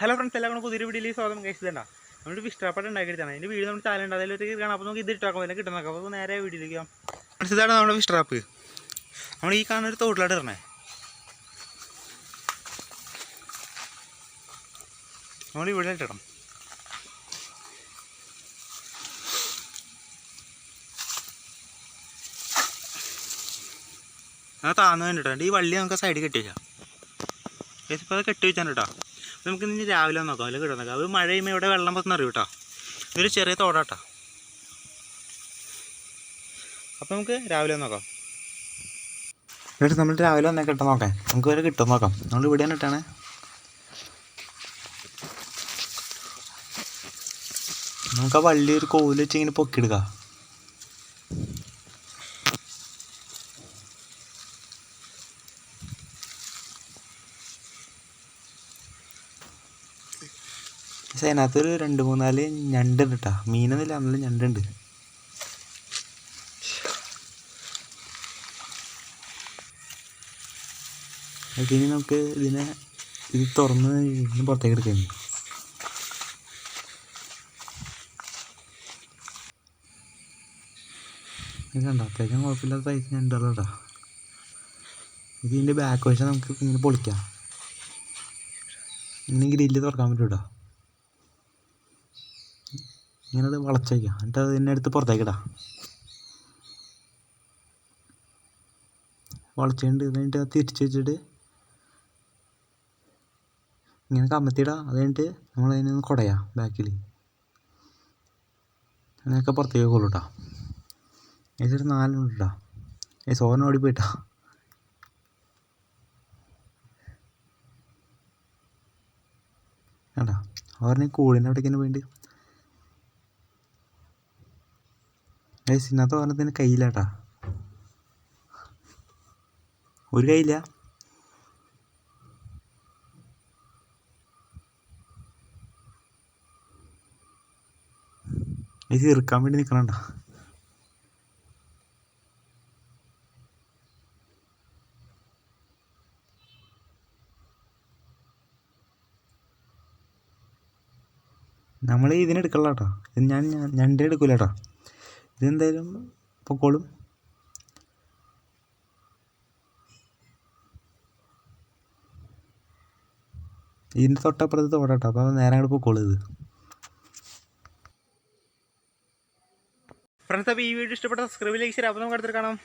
Hello friends എല്ലാം കൂടെ പുതിയൊരു വീഡിയോയിൽ സ്വാഗതം. കഴിച്ചതുണ്ടാ നമ്മൾ ഇഷ്ടപ്പെട്ട് ഉണ്ടാക്കിയിട്ടാണ് അതിന്റെ വീട് നമ്മൾ ചാലുണ്ട് അതിൽ ഒരു കാണാം. അപ്പോൾ നമുക്ക് ഇത് ഇട്ടാക്കാം അതിനെ കിട്ടുന്ന അപ്പോൾ നേരെ പോകാം. ഫ്രണ്ട്സ് ഇതാണ് നമ്മുടെ ഫിഷ് ട്രാപ്പ് നമ്മൾ ഈ കാണുന്ന ഒരു തോട്ടിലോട്ട് ഇടണേ. നമ്മൾ ഇവിടെ ഇട്ടിടണം ആ താന്നു വേണ്ടിട്ടുണ്ട് ഈ വള്ളി നമുക്ക് സൈഡിൽ കെട്ടി വെക്കാം ഇപ്പോൾ അത് കെട്ടി വെച്ചാൽ കേട്ടോ. നമുക്ക് ഇനി രാവിലെ നോക്കാം. അല്ലെങ്കിൽ കിട്ടാൻ നോക്കാം. അത് മഴയുമ്പോൾ ഇവിടെ വെള്ളം പറ്റുന്ന അറിയും കേട്ടോ ഇതൊരു ചെറിയ തോടാട്ടോ. അപ്പോൾ നമുക്ക് രാവിലെ നോക്കാം. എന്നിട്ട് നമ്മൾ രാവിലെ വന്നേ കിട്ടാൻ നോക്കാം. നമുക്ക് വരെ കിട്ടും നോക്കാം. നമ്മൾ ഇവിടെ ഇട്ടാണ്. നമുക്ക് ആ വള്ളി ഒരു കോവിൽ വെച്ച് ഇങ്ങനെ പൊക്കിയെടുക്കാം പക്ഷേ അതിനകത്തൊരു രണ്ട് മൂന്നാൽ ഞണ്ടുണ്ട് കേട്ടോ മീനൊന്നുമില്ല നല്ല ഞണ്ടുണ്ട്. ഓക്കെ ഇനി നമുക്ക് ഇതിനെ ഇത് തുറന്ന് ഇതിന് പുറത്തേക്ക് എടുക്കാം. ഇത് കണ്ടോ? അത്യാവശ്യം കുഴപ്പമില്ലാത്ത സൈസ് ഞണ്ടുള്ള കേട്ടോ ഇതിന്റെ ബാക്ക് വശം നമുക്ക് ഇങ്ങനെ പൊളിക്കാം. ഇങ്ങനെ ഗ്രില്ല് തുറക്കാൻ പറ്റും കേട്ടോ ഇങ്ങനെ അത് വളച്ചേക്കുക എന്നിട്ട് അത് തന്നെ എടുത്ത് പുറത്തേക്കിടാം. വളച്ചുകൊണ്ട് കഴിഞ്ഞിട്ട് അത് തിരിച്ച് വെച്ചിട്ട് ഇങ്ങനെ കമത്തിയിടാം അത് കഴിഞ്ഞിട്ട് നമ്മൾ അതിനെ ഒന്ന് കുടയാം ബാക്കിൽ അങ്ങനെയൊക്കെ പുറത്തേക്ക് കൊള്ളൂട്ടാ. ഏതൊരു നാലുണ്ട് കേട്ടോ ഏ സോന ഓടി പോയിട്ടാ. കേട്ടാ അവരുടെ കൂടിന്റെ അവിടേക്ക് തന്നെ പോയിട്ട് ഗൈസ് ഇന്നത്തെ പറഞ്ഞതിന് കയ്യിലാട്ടാ. ഒരു കയ്യില്ല ഇത് ഇറുക്കാൻ വേണ്ടി നിൽക്കണണ്ട നമ്മൾ ഇതിനെടുക്കലാട്ടോ ഞാൻ ഞാൻ ഞണ്ടേ എടുക്കൂല കേട്ടോ ഇതെന്തായാലും പൊക്കോളും. ഇതിന്റെ തൊട്ടപ്പുറത്ത് തോടട്ടോ അപ്പോൾ നേരെ അങ്ങോട്ട് പൊക്കോളൂ ഇത്. ഫ്രണ്ട്സ് അപ്പോൾ ഈ വീഡിയോ ഇഷ്ടപ്പെട്ട സബ്സ്ക്രൈബ് ലൈക്ക് ശരി അപ്പോൾ നമുക്ക് അടുത്തൊരു കാണാം.